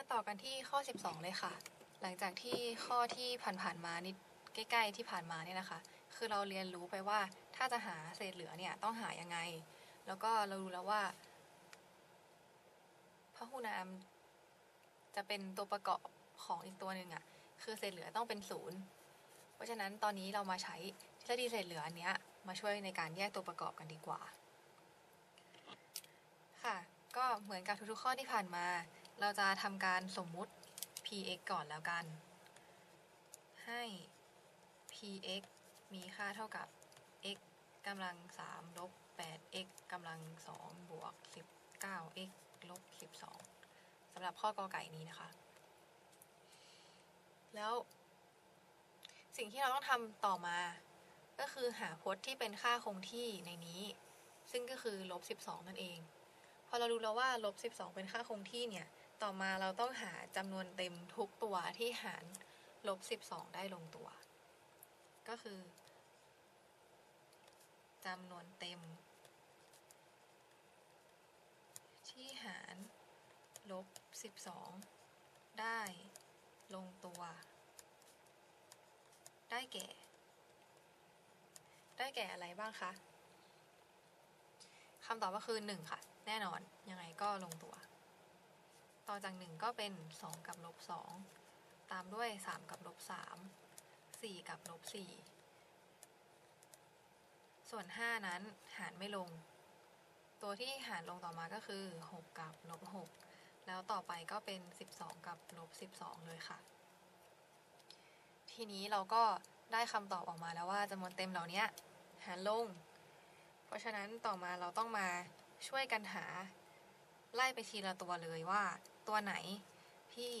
มาต่อกันที่ข้อ 12 เลยค่ะ หลังจากที่ข้อที่ผ่านๆมานิดใกล้ ๆ ที่ผ่านมาเนี่ยนะคะ คือเราเรียนรู้ไปว่าถ้าจะหาเศษเหลือเนี่ยต้องหายังไง แล้วก็เรารู้แล้วว่าพหุนามจะเป็นตัวประกอบของอีกตัวหนึ่งอะ่ะคือเศษเหลือต้องเป็นศูนย์เพราะฉะนั้นตอนนี้เรามาใช้ทฤษฎีเศษเหลืออันเนี้ยมาช่วยในการแยกตัวประกอบกันดีกว่า ค่ะ ก็เหมือนกับทุกๆข้อที่ผ่านมา เราจะทำการสมมุติ px ก่อนแล้วกัน ให้ px มีค่าเท่ากับ x กำลัง3ลบ 8x กำลัง2บวก 19x ลบ 12สำหรับข้อกอไก่นี้นะคะ แล้วสิ่งที่เราต้องทำต่อมา ก็คือหาพจน์ที่เป็นค่าคงที่ในนี้ ซึ่งก็คือลบ 12 นั่นเอง พอเรารู้แล้วว่าลบ 12 เป็นค่าคงที่เนี่ย ต่อมาเราต้องหาจำนวนเต็มทุกตัวที่หารลบ 12 ได้ลงตัว ก็คือจำนวนเต็ม ที่หารลบ 12 ได้ลงตัว ได้แก่ ได้แก่อะไรบ้างคะคำตอบก็คือ 1 ค่ะ แน่นอน ยังไงก็ลงตัว ต่อจาก 1 ก็เป็น 2 กับลบ2ตามด้วย 3 กับลบ3 4 กับลบ4ส่วน 5 นั้นหารไม่ลง ตัวที่หารลงต่อมาก็คือ 6 กับลบ6แล้วต่อไปก็เป็น 12 กับลบ12 เลยค่ะ ทีนี้เราก็ได้คำตอบออกมาแล้วว่าจำนวนเต็มเหล่านี้หารลง เพราะฉะนั้นต่อมาเราต้องมาช่วยกันหา ไล่ไปทีละตัวเลยว่า ตัวไหนที่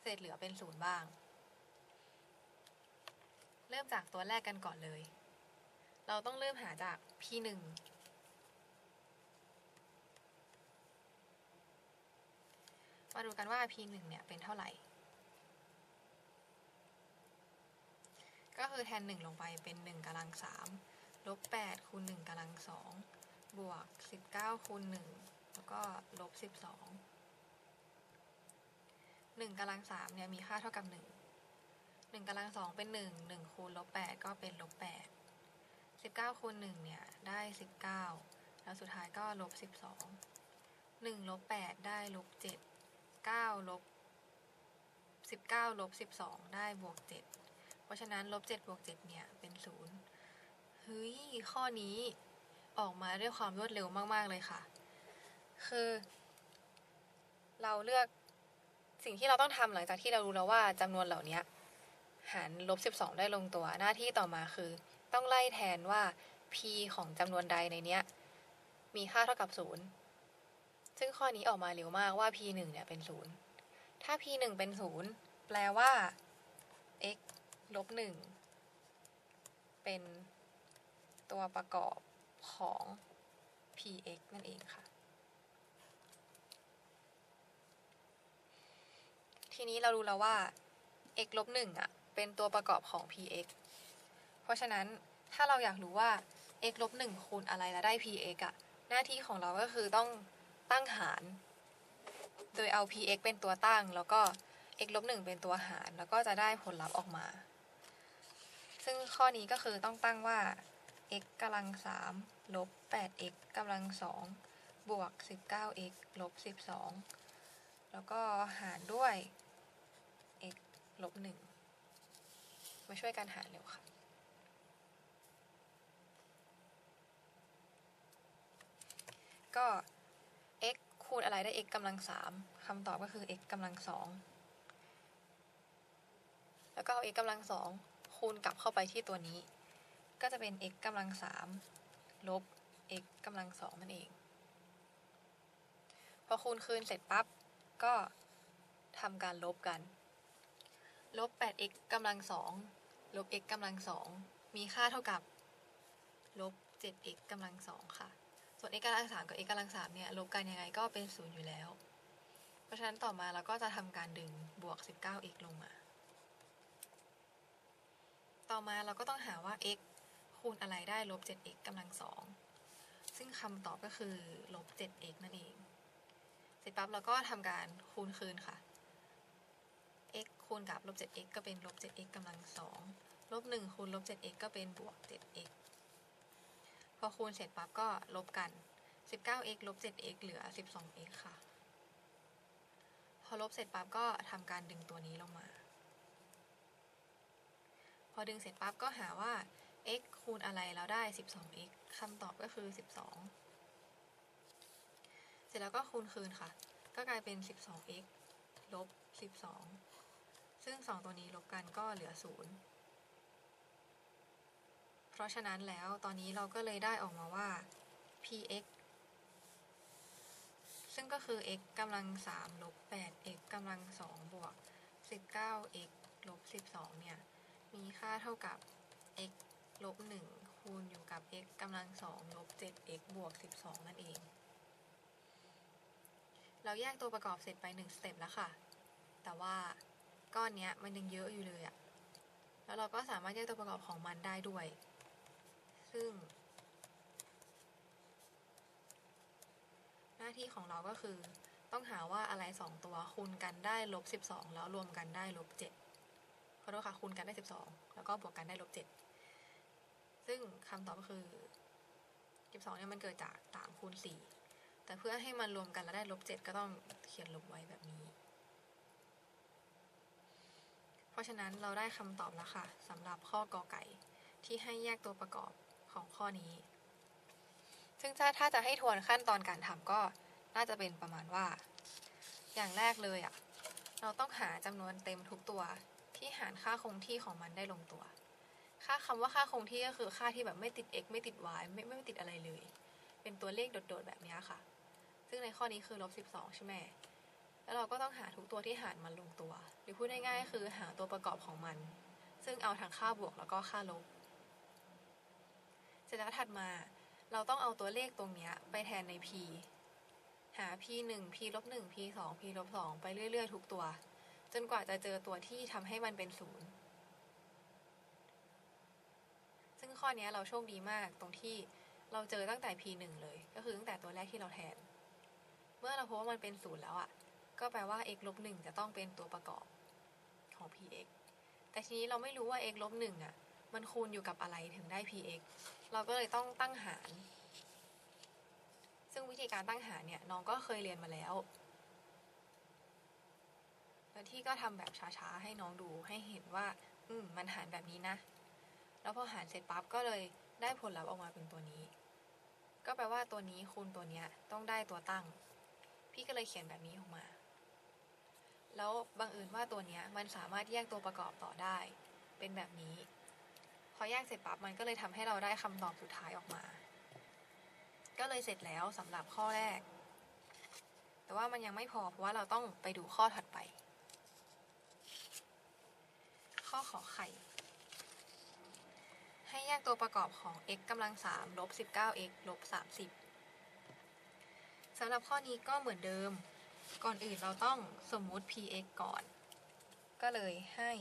เศษเหลือเป็นศูนย์บ้าง เริ่มจากตัวแรกกันก่อนเลย เราต้องเริ่มหาจาก p1 มาดูกันว่า p1 เนี่ยเป็นเท่าไหร่ ก็คือแทน 1 ลงไปเป็น 1กำลัง3ลบ8คูณ1กำลัง2บวก 19คูณ1แล้วก็ลบ 12 1กำลัง3เนี่ยมีค่าเท่ากับ 1 1กำลัง2เป็น 1 1คูณลบ8ก็เป็นลบ8 19คูณ1เนี่ยได้ 19 แล้วสุดท้ายก็ลบ 12 1ลบ8ได้ลบ7 9ลบ19ลบ12 ได้บวก 7 เพราะฉะนั้นลบ7บวก7เนี่ยเป็น0เฮ้ยข้อนี้ออกมาด้วยความรวดเร็วมาก ๆ เลยค่ะ คือ เราเลือก สิ่งที่เราต้องทำหลังจากที่เรารู้แล้วว่าจำนวนเหล่านี้หารลบ12 ได้ลงตัวหน้าที่ต่อมาคือ ต้องไล่แทนว่า p ของจำนวนใดในเนี้ย มีค่าเท่ากับ0ซึ่งข้อนี้ออกมาเร็วมากว่า p 1เนี่ยเป็น0ถ้า p 1เป็น0แปลว่า x ลบหนึ่งเป็นตัวประกอบของ px นั่นเองค่ะ ทีนี้เรารู้แล้วว่า x ลบหนึ่งอะ เป็นตัวประกอบของ px เพราะฉะนั้นถ้าเราอยากรู้ว่า x ลบหนึ่งคูณอะไรแล้วได้ px อะ หน้าที่ของเราก็คือต้องตั้งหาร โดยเอา px เป็นตัวตั้ง แล้วก็ x ลบหนึ่งเป็นตัวหาร แล้วก็จะได้ผลลัพธ์ออกมา ซึ่งข้อนี้ก็คือต้องตั้งว่า x กำลัง3ลบ 8x กำลัง2บวก 19x ลบ 12 แล้วก็หารด้วย ลบ1มาช่วยกันหารเร็วค่ะ ก็ x คูณอะไรได้ x กำลัง3คำตอบก็คือ x กำลัง2แล้วก็เอา x กำลัง2คูณกลับเข้าไปที่ตัวนี้ ก็จะเป็น x กำลัง3ลบ x กำลัง2นั่นเอง พอคูณคืนเสร็จปั๊บ ก็ทำการลบกัน ลบ 8x กำลัง2ลบ x กำลัง2มีค่าเท่ากับลบ 7x กำลัง2ค่ะ ส่วน x กำลัง3กับ x กำลัง3เนี่ยลบกันยังไงก็เป็น0อยู่แล้ว เพราะฉะนั้นต่อมาเราก็จะทำการดึงบวก 19x ลงมา ต่อมาเราก็ต้องหาว่า x คูณอะไรได้ลบ 7x กำลัง2ซึ่งคำตอบก็คือลบ 7x นั่นเอง เสร็จปั๊บเราก็ทำการคูณคืนค่ะ คูณกับลบ 7x ก็เป็นลบ 7x กำลังสองลบ 1 คูณลบ 7x ก็เป็นบวก 7x พอคูณเสร็จปั๊บก็ลบกัน 19x ลบ 7x เหลือ 12x ค่ะ พอลบเสร็จปั๊บก็ทำการดึงตัวนี้ลงมา พอดึงเสร็จปั๊บก็หาว่า x คูณอะไรแล้วได้ 12x คำตอบก็คือ 12 เสร็จแล้วก็คูณคืนค่ะ ก็กลายเป็น 12x ลบ 12 ซึ่ง 2 ตัวนี้ลบกันก็เหลือ 0 เพราะฉะนั้นแล้วตอนนี้เราก็เลยได้ออกมาว่า px ซึ่งก็คือ x กำลัง 3 ลบ 8x กำลัง 2 บวก 19x ลบ 12 เนี่ย มีค่าเท่ากับ x ลบ 1 คูณอยู่กับ x กำลัง 2 ลบ 7x บวก 12 นั่นเอง เราแยกตัวประกอบเสร็จไป 1 สเต็ปแล้วค่ะ แต่ว่า ก้อนเนี้ยมันยังเยอะอยู่เลยอะแล้วเราก็สามารถแยกตัวประกอบของมันได้ด้วย ซึ่ง หน้าที่ของเราก็คือต้องหาว่าอะไร 2 ตัวคูณกันได้ลบ12 แล้วรวมกันได้ลบ7ขอโทษค่ะคูณกันได้ 12 แล้วก็บวกกันได้ลบ7ซึ่งคำตอบก็คือ 12เนี่ยมันเกิดจาก3คูณ4แต่เพื่อให้มันรวมกันแล้วได้ลบ7ก็ต้องเขียนลบไว้แบบนี้ ราะฉะนั้นเราได้คำตอบแล้วค่ะสำหรับข้อกอไก่ ที่ให้แยกตัวประกอบของข้อนี้ ซึ่งถ้าถ้าจะให้ทวนขั้นตอนการทำก็น่าจะเป็นประมาณว่า อย่างแรกเลยอะ่ะ เราต้องหาจำนวนเต็มทุกตัวที่หารค่าคงที่ของมันได้ลงตัว ค่าคำว่าค่าคงที่ก็คือค่าที่แบบไม่ติด x ไม่ติด y ไม่ไม่ติดอะไรเลย เป็นตัวเลขโดดๆแบบนี้ค่ะ ซึ่งในข้อนี้คือลบ12ใช่ไหม แล้วเราก็ต้องหาทุกตัวที่หารมันลงตัว หรือพูดง่ายๆคือหาตัวประกอบของมัน ซึ่งเอาทั้งค่าบวกแล้วก็ค่าลบ เสร็จแล้วถัดมา เราต้องเอาตัวเลขตรงนี้ไปแทนใน p หา p 1 p ลบ1 p 2 p ลบ2ไปเรื่อยๆ ทุกตัว จนกว่าจะเจอตัวที่ทำให้มันเป็นศูนย์ซึ่งข้อนี้เราโชคดีมากตรงที่เราเจอตั้งแต่ p 1เลย ก็คือตั้งแต่ตัวแรกที่เราแทน เมื่อเราพบว่ามันเป็นศูนย์แล้วอะ่ะ ก็แปลว่า x ลบ1จะต้องเป็นตัวประกอบของ px แต่ทีนี้เราไม่รู้ว่า x ลบ1อะ มันคูณอยู่กับอะไรถึงได้ px เราก็เลยต้องตั้งหาร ซึ่งวิธีการตั้งหารเนี่ยน้องก็เคยเรียนมาแล้ว แล้วที่ก็ทำแบบช้าๆ ให้น้องดูให้เห็นว่า อืมมันหารแบบนี้นะ แล้วพอหารเสร็จปั๊บก็เลยได้ผลลัพธ์ออกมาเป็นตัวนี้ ก็แปลว่าตัวนี้คูณตัวเนี้ยต้องได้ตัวตั้ง พี่ก็เลยเขียนแบบนี้ออกมา แล้วบังเอิญว่าตัวเนี้ยมันสามารถแยกตัวประกอบต่อได้ เป็นแบบนี้ พอแยกเสร็จปั๊บมันก็เลยทำให้เราได้คำตอบสุดท้ายออกมา ก็เลยเสร็จแล้วสำหรับข้อแรก แต่ว่ามันยังไม่พอเพราะว่าเราต้องไปดูข้อถัดไป ข้อขอไข่ให้แยกตัวประกอบของ x กำลัง3ลบ 19x ลบ30สำหรับข้อนี้ก็เหมือนเดิม ก่อนอื่นเราต้องสมมุติ px ก่อน ก็เลยให้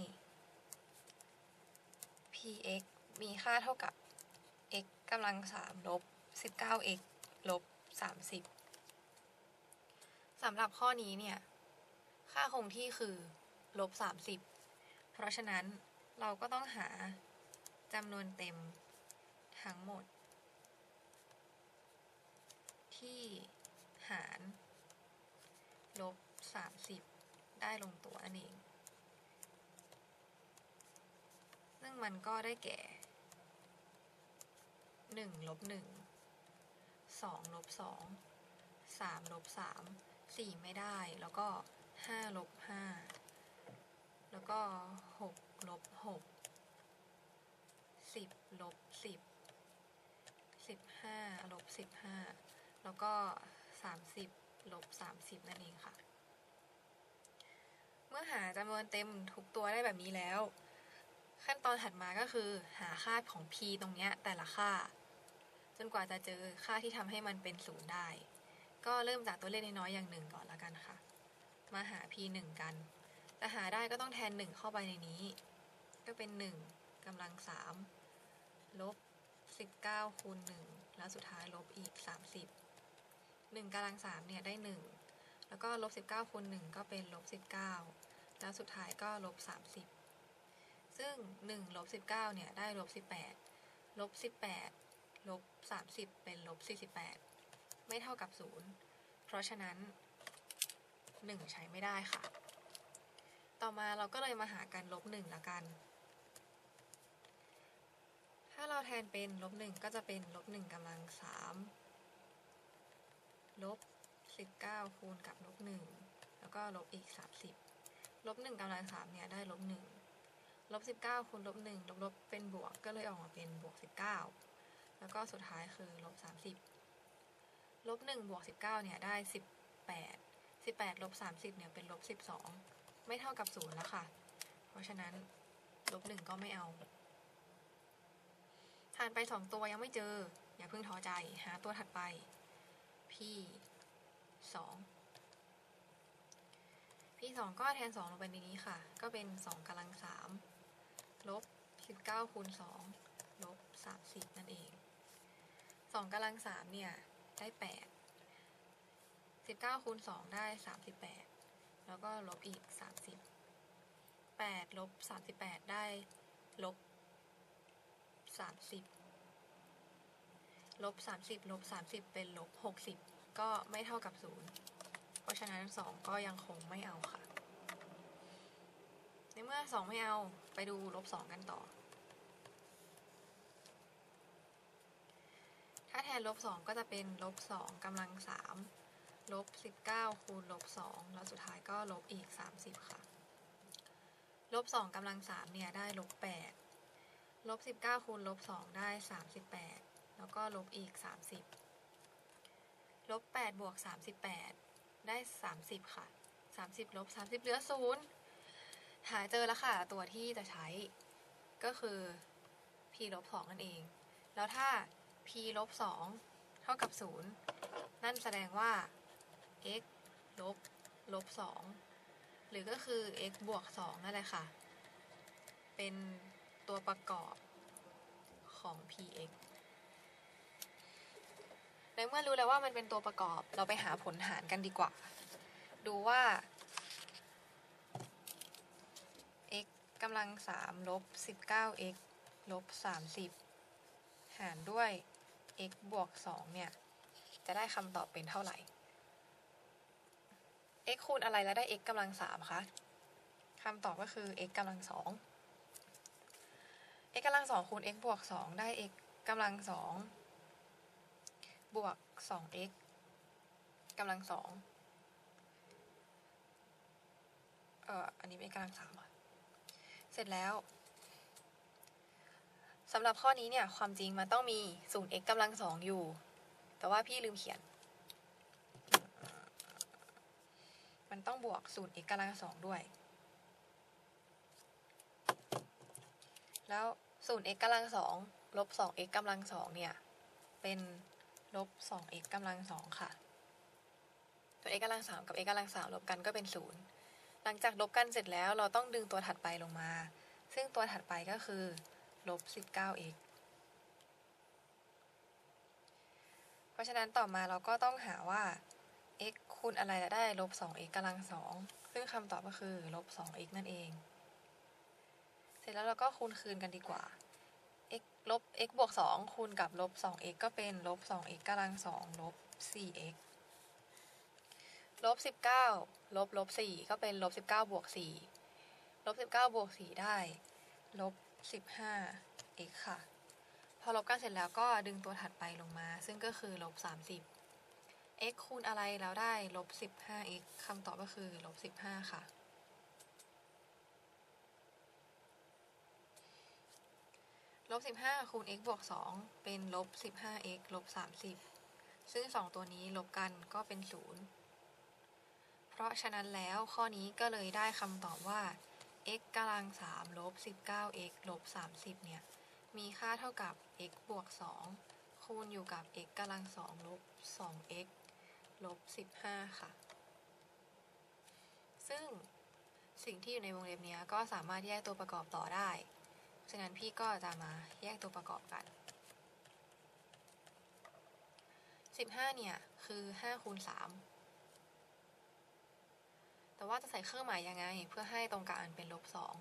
px มีค่าเท่ากับ x กำลัง3ลบ 19x ลบ 30 สำหรับข้อนี้เนี่ย ค่าคงที่คือลบ 30 เพราะฉะนั้นเราก็ต้องหาจำนวนเต็มทั้งหมด ที่หาร ลบ 30 ได้ลงตัวนั่นเอง ซึ่งมันก็ได้แก่ 1 ลบ 1 2 ลบ 2 3 ลบ 3 4 ไม่ได้ แล้วก็ 5 ลบ 5 แล้วก็ 6 ลบ 6 10 ลบ 10 15 ลบ 15 แล้วก็ 30 ลบ 30 นั่นเองค่ะ เมื่อหาจำนวนเต็มทุกตัวได้แบบนี้แล้ว ขั้นตอนถัดมาก็คือ หาค่าของ p ตรงเนี้ยแต่ละค่า จนกว่าจะเจอค่าที่ทำให้มันเป็นศูนย์ได้ ก็เริ่มจากตัวเลขน้อยๆอย่างหนึ่งก่อนละกันค่ะ มาหา p 1กันจะหาได้ก็ต้องแทน 1 เข้าไปในนี้ ก็เป็น 1กำลัง 3 ลบ 19คูณ1แล้วสุดท้ายลบอีก 30 1กำลัง3เนี่ยได้ 1 แล้วก็ลบสิบเก้าคูณหนึ่งก็เป็นลบสิบเก้าแล้วสุดท้ายก็ลบสามสิบซึ่งหนึ่งลบสิบเก้าเนี่ยได้ลบสิบแปดลบสิบแปดลบสามสิบเป็นลบสี่สิบแปดไม่เท่ากับศูนย์เพราะฉะนั้นหนึ่งใช้ไม่ได้ค่ะ ต่อมาเราก็เลยมาหากันลบหนึ่งละกัน ถ้าเราแทนเป็นลบหนึ่งก็จะเป็นลบหนึ่งกำลังสามลบ 19 คูณกับลบ1แล้วก็ลบอีก 30 ลบ1กำลัง3เนี่ยได้ลบ1ลบ19คูณลบ1ลบลบเป็นบวกก็เลยออกมาเป็นบวก 19 แล้วก็สุดท้ายคือลบ30ลบ1บวก19เนี่ยได้ 18 18ลบ30เนี่ยเป็นลบ12 ไม่เท่ากับ0แล้วค่ะ เพราะฉะนั้นลบ1ก็ไม่เอาผ่านไป 2 ตัวยังไม่เจอ อย่าเพิ่งท้อใจ หาตัวถัดไป p 2 p 2ก็แทน 2 ลงไปในนี้ค่ะ ก็เป็น 2กำลัง3ลบ 19คูณ2ลบ 30 นั่นเอง 2กำลัง3เนี่ย ได้ 8 19คูณ2ได้ 38 แล้วก็ลบอีก 30 8ลบ38 ได้ลบ 30ลบ30ลบ30 เป็นลบ60 ก็ไม่เท่ากับศูนย์เพราะฉะนั้นสองก็ยังคงไม่เอาค่ะ ในเมื่อสองไม่เอาไปดูลบสองกันต่อ ถ้าแทนลบสองก็จะเป็นลบสองกำลังสามลบสิบเก้าคูณลบสองแล้วสุดท้ายก็ลบอีกสามสิบค่ะลบสองกำลังสามเนี่ย ได้ลบแปดลบสิบเก้าคูณลบสองได้สามสิบแปดแล้วก็ลบอีกสามสิบ ลบแปดบวกสามสิบแปดได้สามสิบค่ะสามสิบลบสามสิบเหลือศูนย์หาเจอแล้วค่ะ ตัวที่จะใช้ก็คือ p ลบสองนั่นเอง แล้วถ้า p ลบสองเท่ากับศูนย์นั่นแสดงว่า x ลบลบสองหรือก็คือ x บวกสองนั่นแหละค่ะ เป็นตัวประกอบของ px ในเมื่อรู้แล้วว่ามันเป็นตัวประกอบ เราไปหาผลหารกันดีกว่า ดูว่า x กำลังสามลบสิบเก้า x ลบสามสิบหารด้วย x บวกสองเนี่ย จะได้คำตอบเป็นเท่าไหร่ x คูณอะไรแล้วได้ x กำลังสามคะคำตอบก็คือ x กำลังสอง x กำลังสองคูณ x บวกสองได้ x กำลังสอง บวกสอง x กำลังสองเอ่ออันนี้เป็นกำลังสามเสร็จแล้วสำหรับข้อนี้เนี่ย ความจริงมันต้องมีศูนย์ x กำลังสองอยู่ แต่ว่าพี่ลืมเขียน มันต้องบวกศูนย์ x กำลังสองด้วย แล้วศูนย์ x กำลังสองลบสอง x กำลังสองเนี่ย เป็น ลบสอง x กำลังสองค่ะ ตัว x กำลังสามกับ x กำลังสามลบกันก็เป็นศูนย์หลังจากลบกันเสร็จแล้วเราต้องดึงตัวถัดไปลงมา ซึ่งตัวถัดไปก็คือลบสิบเก้า x เพราะฉะนั้นต่อมาเราก็ต้องหาว่า x คูณอะไรจะได้ลบสอง x กำลังสองซึ่งคำตอบก็คือลบสอง x นั่นเอง เสร็จแล้วเราก็คูณคืนกันดีกว่า x ลบ x บวกสองคูณกับลบสอง x ก็เป็นลบสอง x กำลังสองลบสี่ x ลบสิบเก้าลบ ลบสี่ก็เป็นลบสิบวกสี่ลบสิบวกสี่ได้ ลบสิบห้า x ค่ะ พอลบกันเสร็จแล้วก็ดึงตัวถัดไปลงมา ซึ่งก็คือลบสามสิบ x คูณอะไรแล้วได้ลบสิบห้า x คำตอบก็คือลบสิบห้าค่ะ ลบสิบห้าคูณ x บวกสองเป็นลบสิบห้า x ลบสามสิบซึ่งสองตัวนี้ลบกันก็เป็นศูนย์เพราะฉะนั้นแล้วข้อนี้ก็เลยได้คำตอบว่า x กำลังสามลบสิบเก้า x ลบสามสิบเนี่ย มีค่าเท่ากับ x บวกสองคูณอยู่กับ x กำลังสองลบสอง x ลบสิบห้าค่ะ ซึ่งสิ่งที่อยู่ในวงเล็บนี้ก็สามารถแยกตัวประกอบต่อได้ ฉะนั้นพี่ก็จะมาแยกตัวประกอบกัน 15 เนี่ย คือ5คูณ3แต่ว่าจะใส่เครื่องหมายยังไง เพื่อให้ตรงกับอันเป็นลบสอง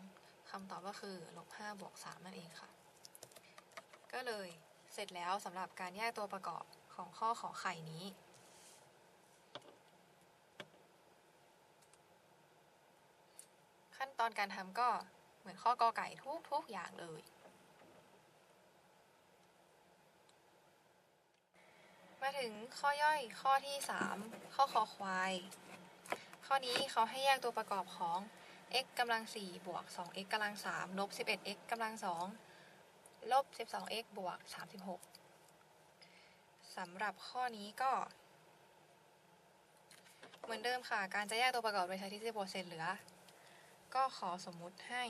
คำตอบก็คือลบห้าบวกสามนั่นเองค่ะ ก็เลยเสร็จแล้วสำหรับการแยกตัวประกอบของข้อขอไข่นี้ขั้นตอนการทำก็ เหมือนข้อกอไก่ทุกทุกอย่างเลย มาถึงข้อย่อยข้อที่ 3 ข้อคอควาย ข้อนี้เขาให้แยกตัวประกอบของ x กำลัง4บวก 2x กำลัง3ลบ 11x กำลัง2ลบ 12x บวก 36สำหรับข้อนี้ก็ เหมือนเดิมค่ะ การจะแยกตัวประกอบโดยใช้ทฤษฎีโปรเซนต์เหลือ ก็ขอสมมุติให้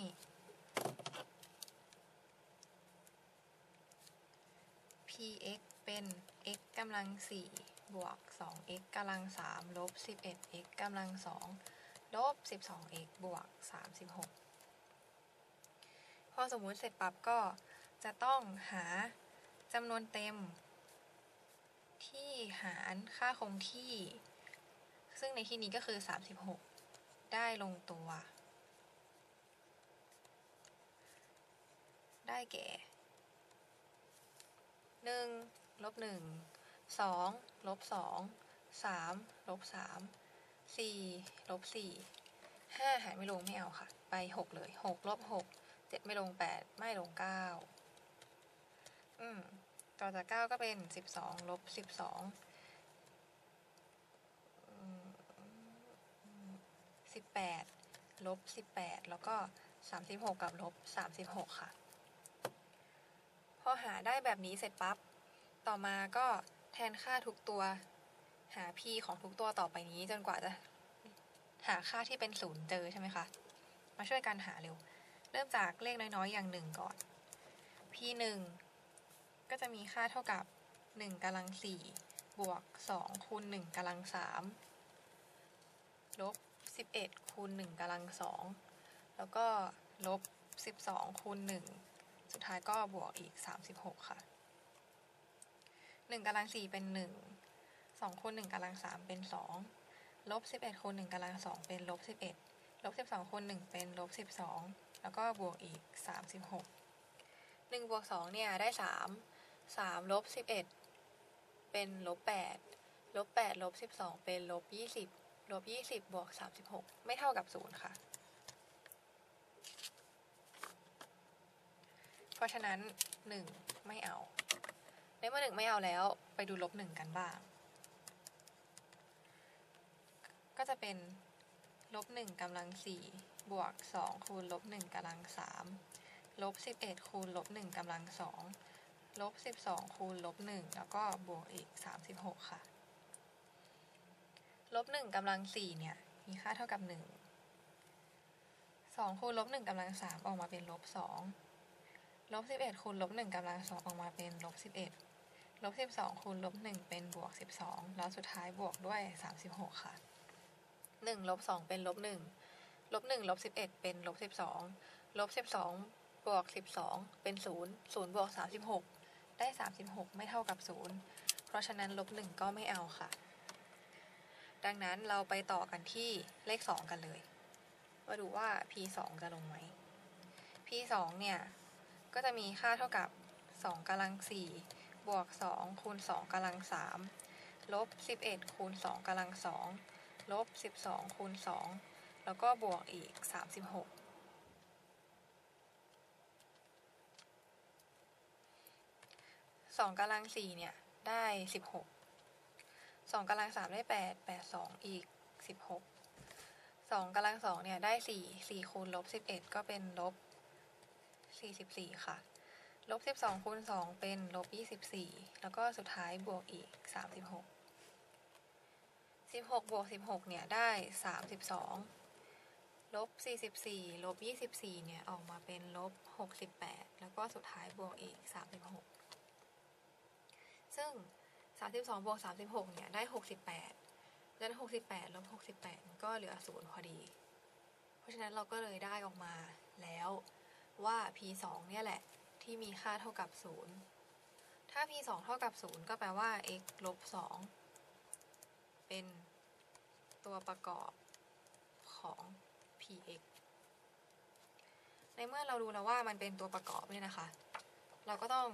px เป็น x กำลัง4บวก 2x กำลัง3ลบ 11x กำลัง2ลบ 12x บวก 36 พอสมมุติเสร็จปั๊บก็จะต้องหาจำนวนเต็ม ที่หารค่าคงที่ ซึ่งในที่นี้ก็คือ 36 ได้ลงตัว ได้แก่หนึ่งลบหนึ่งสองลบสองสามลบสามสี่ลบสี่ห้าหารไม่ลงไม่เอาค่ะ ไปหกเลยหกลบหกเจ็ดไม่ลงแปดไม่ลงเก้าอืมต่อจากเก้าก็เป็นสิบสองลบสิบสองสิบแปดลบสิบแปดแล้วก็สามสิบหกกับลบสามสิบหกค่ะ อหาได้แบบนี้เสร็จปั๊บ ต่อมาก็แทนค่าทุกตัว หา p ของทุกตัวต่อไปนี้จนกว่าจะ หาค่าที่เป็นศูนย์เจอใช่ไหมคะ มาช่วยกันหาเร็ว เริ่มจากเลขน้อยๆ อย่างหนึ่งก่อน p หนึ่งก็จะมีค่าเท่ากับหนึ่งกำลังสี่บวกสองคูณหนึ่งกำลังสามลบสิบเอ็ดคูณหนึ่งกำลังสองแล้วก็ลบสิบสองคูณหนึ่ง สุดท้ายก็บวกอีก 36 ค่ะ1กำลัง4เป็น 1 2คูณ1กำลัง3เป็น 2 ลบ 11คูณ1กำลัง2เป็นลบ 11 ลบ 12คูณ1เป็นลบ 12 แล้วก็บวกอีก 36 1บวก2เนี่ยได้ 3 3ลบ11 เป็นลบ8ลบ8ลบ12 เป็นลบ20ลบ20บวก36 ไม่เท่ากับ 0 ค่ะ เพราะฉะนั้น 1 ไม่เอา ในเมื่อหนึ่งไม่เอาแล้วไปดูลบหนึ่งกันบ้าง ก็จะเป็นลบหนึ่งกำลังสี่บวกสองคูณลบหนึ่งกำลังสามลบสิบเอ็ดคูณลบหนึ่งกำลังสองลบสิบสองคูณลบหนึ่งแล้วก็บวกอีกสามสิบหกค่ะลบหนึ่งกำลังสี่เนี่ยมีค่าเท่ากับหนึ่งสองคูณลบหนึ่งกำลังสามออกมาเป็นลบสอง ลบสิบเอ็ดคูณลบหนึ่งกำลังสองออกมาเป็นลบสิบเอ็ดลบสิบสองคูณลบหนึ่งเป็นบวกสิบสองแล้วสุดท้ายบวกด้วยสามสิบหกค่ะหนึ่งลบสองเป็นลบหนึ่งลบหนึ่งลบสิบเอ็ดเป็นลบสิบสองลบสิบสองบวกสิบสองเป็นศูนย์ศูนย์บวกสามสิบหกได้สามสิบหกไม่เท่ากับศูนย์เพราะฉะนั้นลบหนึ่งก็ไม่เอาค่ะ ดังนั้นเราไปต่อกันที่เลขสองกันเลย มาดูว่า p สองจะลงไหม p สองเนี่ย ก็จะมีค่าเท่ากับ 2กำลัง4บวก 2 คูณ 2กำลัง3ลบ 11 คูณ 2กำลัง2ลบ 12 คูณ 2 แล้วก็บวกอีก 36 2กำลัง4เนี่ย ได้16 2กสองกำลัง3ได้8 8 2อีก16 2กสองกำลัง2เนี่ย ได้4 4คูณลบ11ก็เป็นลบ 44 ค่ะ ลบ 12คูณ2เป็นลบ 24 แล้วก็สุดท้ายบวกอีก 36 16บวก16 เนี่ย ได้ 32 ลบ 44 ลบ 24 เนี่ย ออกมาเป็นลบ 68 แล้วก็สุดท้ายบวกอีก 36 ซึ่ง 32บวก36 เนี่ย ได้ 68 แล้ว68 ลบ 68 ก็เหลือ 0 พอดี เพราะฉะนั้นเราก็เลยได้ออกมาแล้ว ว่า p 2เนี่ยแหละ ที่มีค่าเท่ากับ 0 ถ้า p 2เท่ากับ 0 ก็แปลว่า x ลบ 2 เป็นตัวประกอบของ px ในเมื่อเรารู้แล้วว่ามันเป็นตัวประกอบเนี่ยนะคะ เราก็ต้อง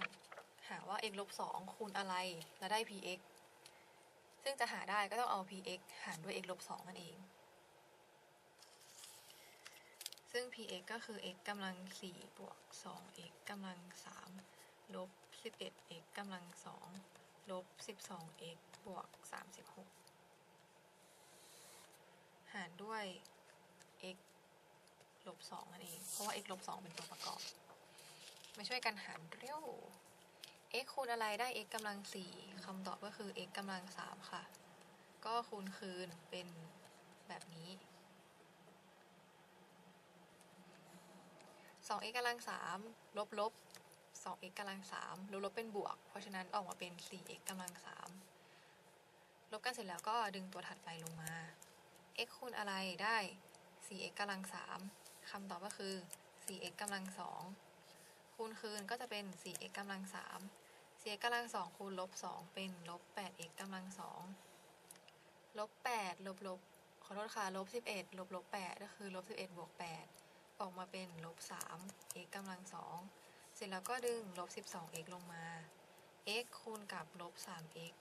หาว่า x ลบ 2 คูณอะไรแล้วได้ px ซึ่งจะหาได้ก็ต้องเอา px หารด้วย x ลบ 2 นั่นเอง ซึ่ง px ก็คือ x กำลัง4บวก 2x กำลัง3ลบ 11x กำลัง2ลบ 12x บวก 36 หารด้วย x ลบ2นั่นเอง เพราะว่า x ลบ2เป็นตัวประกอบ มาช่วยกันหารเร็ว x คูณอะไรได้ x กำลัง4คำตอบก็คือ x กำลัง3ค่ะ ก็คูณคืนเป็นแบบนี้ 2x กำลัง3ลบลบ 2x กำลัง3ลบลบเป็นบวก เพราะฉะนั้นออกมาเป็น 4x กำลัง3ลบกันเสร็จแล้วก็ดึงตัวถัดไปลงมา x คูณอะไรได้ 4x กำลัง3คำตอบก็คือ 4x กำลัง2คูณคืนก็จะเป็น 4x กำลัง3 4x กำลัง2คูณลบ2เป็นลบ 8x กำลัง2ลบ8ลบลบขอโทษค่ะลบ11ลบลบ8ก็คือลบ11บวก8 ออกมาเป็นลบ3 x กำลัง2เสร็จแล้วก็ดึงลบ 12x ลงมา x คูณกับลบ 3x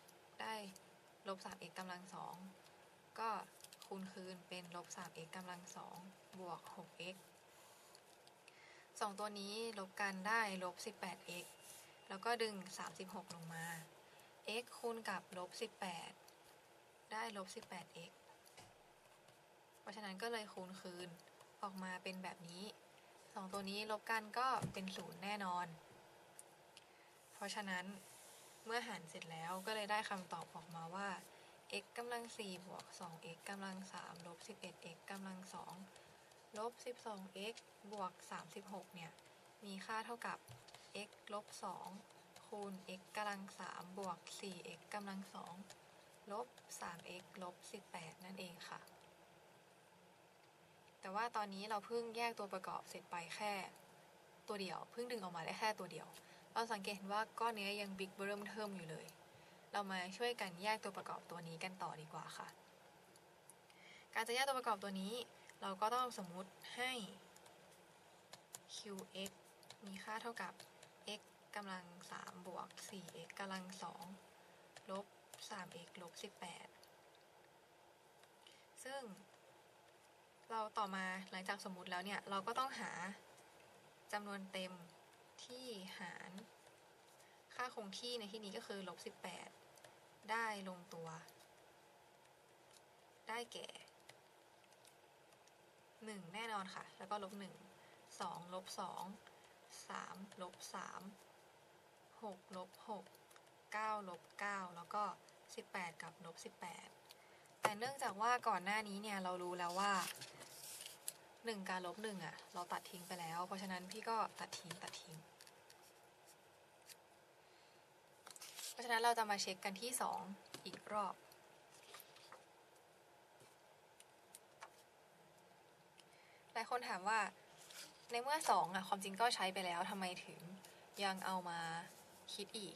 ได้ลบ 3x กำลัง2ก็คูณคืนเป็นลบ 3x กำลัง2บวก 6x สองตัวนี้ลบกันได้ลบ 18x แล้วก็ดึง 36 ลงมา x คูณกับลบ18 ได้ลบ 18x เพราะฉะนั้นก็เลยคูณคืน ออกมาเป็นแบบนี้สองตัวนี้ลบกันก็เป็นศูนย์แน่นอน เพราะฉะนั้นเมื่อหารเสร็จแล้วก็เลยได้คำตอบออกมาว่า x กำลัง4บวก 2x กำลัง3ลบ 11x กำลัง2ลบ 12x บวก 36 เนี่ย มีค่าเท่ากับ x ลบ 2 คูณ x กำลัง3บวก 4x กำลัง2ลบ 3x ลบ 18 นั่นเองค่ะ แต่ว่าตอนนี้เราเพิ่งแยกตัวประกอบเสร็จไปแค่ ตัวเดียว เพิ่งดึงออกมาได้แค่ตัวเดียว เราสังเกตเห็นว่าก้อนเนี้ยยังบิ๊กเริ่มเทิมอยู่เลย เรามาช่วยกันแยกตัวประกอบตัวนี้กันต่อดีกว่าค่ะ การจะแยกตัวประกอบตัวนี้ เราก็ต้องสมมุติให้ qx มีค่าเท่ากับ x กำลัง 3 บวก 4x กำลัง 2 ลบ 3x ลบ 18 ซึ่ง เราต่อมาหลังจากสมมุติแล้วเนี่ย เราก็ต้องหาจำนวนเต็มที่หารค่าคงที่ในที่นี้ก็คือลบ18 ได้ลงตัว ได้แก่ 1 แน่นอนค่ะ แล้วก็ลบ1 2ลบ2 3ลบ3 6ลบ6 9ลบ9แล้วก็ 18 กับลบ18 แต่เนื่องจากว่าก่อนหน้านี้เนี่ย เรารู้แล้วว่า 1การลบ1อะเราตัดทิ้งไปแล้ว เพราะฉะนั้นพี่ก็ตัดทิ้งตัดทิ้ง เพราะฉะนั้นเราจะมาเช็คกันที่ 2 อีกรอบ หลายคนถามว่าในเมื่อ 2อะความจริงก็ใช้ไปแล้วทำไมถึงยังเอามาคิดอีก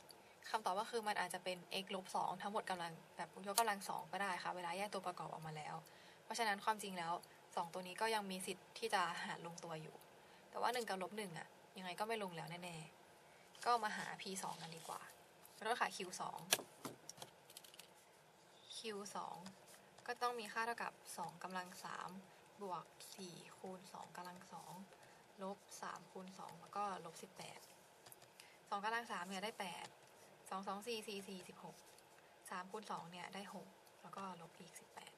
คำตอบก็คือมันอาจจะเป็น x ลบ2ทั้งหมดกำลังแบบยกกำลัง2ก็ได้ค่ะ เวลาแยกตัวประกอบออกมาแล้ว เพราะฉะนั้นความจริงแล้ว 2 ตัวนี้ก็ยังมีสิทธิ์ที่จะหารลงตัวอยู่ แต่ว่า 1 กับลบ1อะยังไงก็ไม่ลงแล้วแน่ๆ ก็มาหา p 2กันดีกว่าขอโทษค่ะ q 2 q 2ก็ต้องมีค่าเท่ากับ 2กำลัง 3 บวก 4 คูณ 2กำลัง 2 ลบ 3 คูณ 2 แล้วก็ลบ 18 2กำลัง 3 เนี่ยได้ 8 2 2 4 4 4 16 3คูณ2เนี่ยได้ 6 แล้วก็ลบอีก 18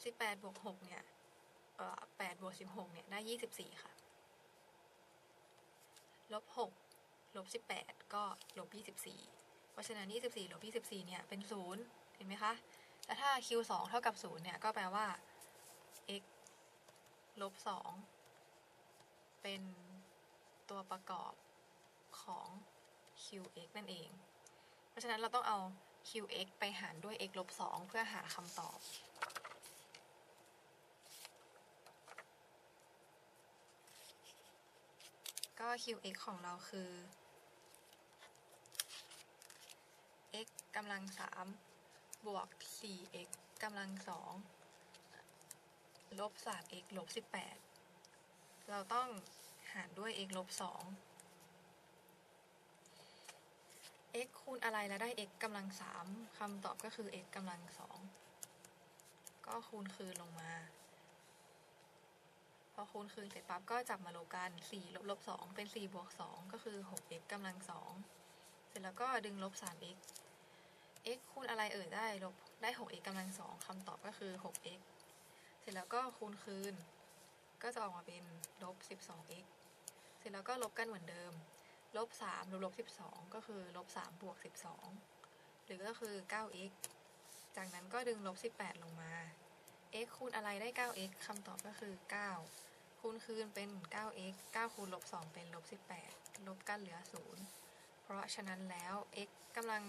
18บแปดบวก6เนี่ยเอ่อ8บวก16เนี่ยได้24ค่ะ ลบ6ลบ18ก็ลบ24เพราะฉะนั้น24ลบ24เนี่ยเป็น0เห็นไหมคะ แล้วถ้า q 2เท่ากับ0เนี่ยก็แปลว่า x ลบ2เป็นตัวประกอบของ qx นั่นเอง เพราะฉะนั้นเราต้องเอา qx ไปหารด้วย x ลบ2เพื่อหาคำตอบ ก็ qx ของเราคือ x กำลัง3บวก 4x กำลังสองลบ 3x ลบ 18 เราต้องหารด้วย x ลบ 2 x คูณอะไรแล้วได้ x กำลัง3คำตอบก็คือ x กำลัง2ก็คูณคืนลงมา พอคูณคืนเสร็จปั๊บก็จับมาลบกัน4ลบลบ2เป็น4บวก2ก็คือ 6x กำลัง 2 เสร็จแล้วก็ดึงลบ 3x x คูณอะไรเอ่ยได้ลบได้ 6x กำลัง2คำตอบก็คือ 6x เสร็จแล้วก็คูณคืน ก็จะออกมาเป็นลบ 12x เสร็จแล้วก็ลบกันเหมือนเดิม ลบ3ลบลบ12 ก็คือลบ3บวก 12 หรือก็คือ 9x จากนั้นก็ดึงลบ 18 ลงมา x คูณอะไรได้ 9x คำตอบก็คือ 9 คูณคืนเป็น 9x 9 คูณลบ 2 เป็นลบ 18 ลบกันเหลือ 0 เพราะฉะนั้นแล้ว x กำลัง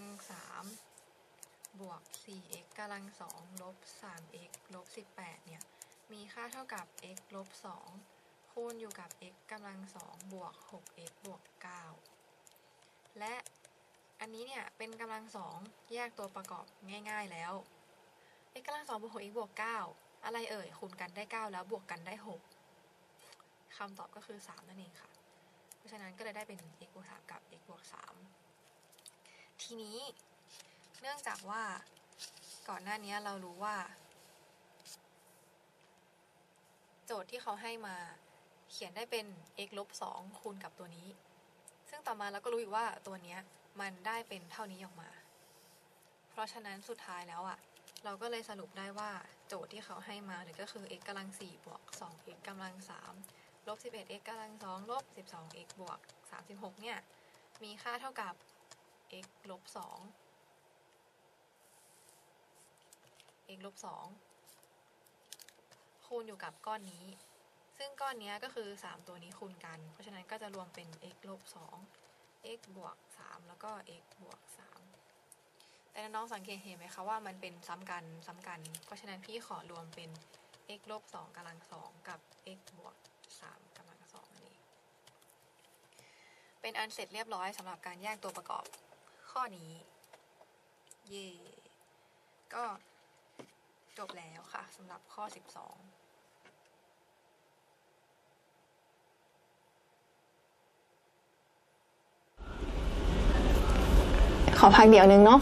3 บวก 4x กำลัง 2 ลบ 3x ลบ 18 เนี่ย มีค่าเท่ากับ x ลบ 2 คูณอยู่กับ x กำลัง 2 บวก 6x บวก 9 และอันนี้เนี่ย เป็นกำลัง 2 แยกตัวประกอบง่าย ๆแล้ว x กำลัง2บวก 6x บวก9อะไรเอ่ยคูณกันได้9แล้วบวกกันได้6คำตอบก็คือ3นั่นเองค่ะ เพราะฉะนั้นก็เลยได้เป็น x บวก3กับ x บวก3ทีนี้เนื่องจากว่าก่อนหน้านี้เรารู้ว่า โจทย์ที่เขาให้มาเขียนได้เป็น x ลบ2คูณกับตัวนี้ ซึ่งต่อมาเราก็รู้อีกว่าตัวเนี้ยมันได้เป็นเท่านี้ออกมา เพราะฉะนั้นสุดท้ายแล้วอะ่ะ เราก็เลยสรุปได้ว่าโจทย์ที่เขาให้มาเนี่ยก็คือ x กำลัง4บวก 2x กำลัง3ลบ 11x กำลัง2ลบ 12x บวก 36 เนี่ย มีค่าเท่ากับ x ลบ2 x ลบ2คูณอยู่กับก้อนนี้ ซึ่งก้อนนี้ก็คือ 3 ตัวนี้คูณกัน เพราะฉะนั้นก็จะรวมเป็น x ลบ2 x บวก 3 แล้วก็ x บวก 3 แต่น้องสังเกตเห็นไหมคะว่ามันเป็นซ้ำกันซ้ำกัน เพราะฉะนั้นพี่ขอรวมเป็น x ลบ2กำลัง2กับ x บวก3กำลัง2นั่นเองเป็นอันเสร็จเรียบร้อยสำหรับการแยกตัวประกอบข้อนี้ เย่ก็จบแล้วค่ะสำหรับข้อ 12ขอพักเดี๋ยวนึงเนาะ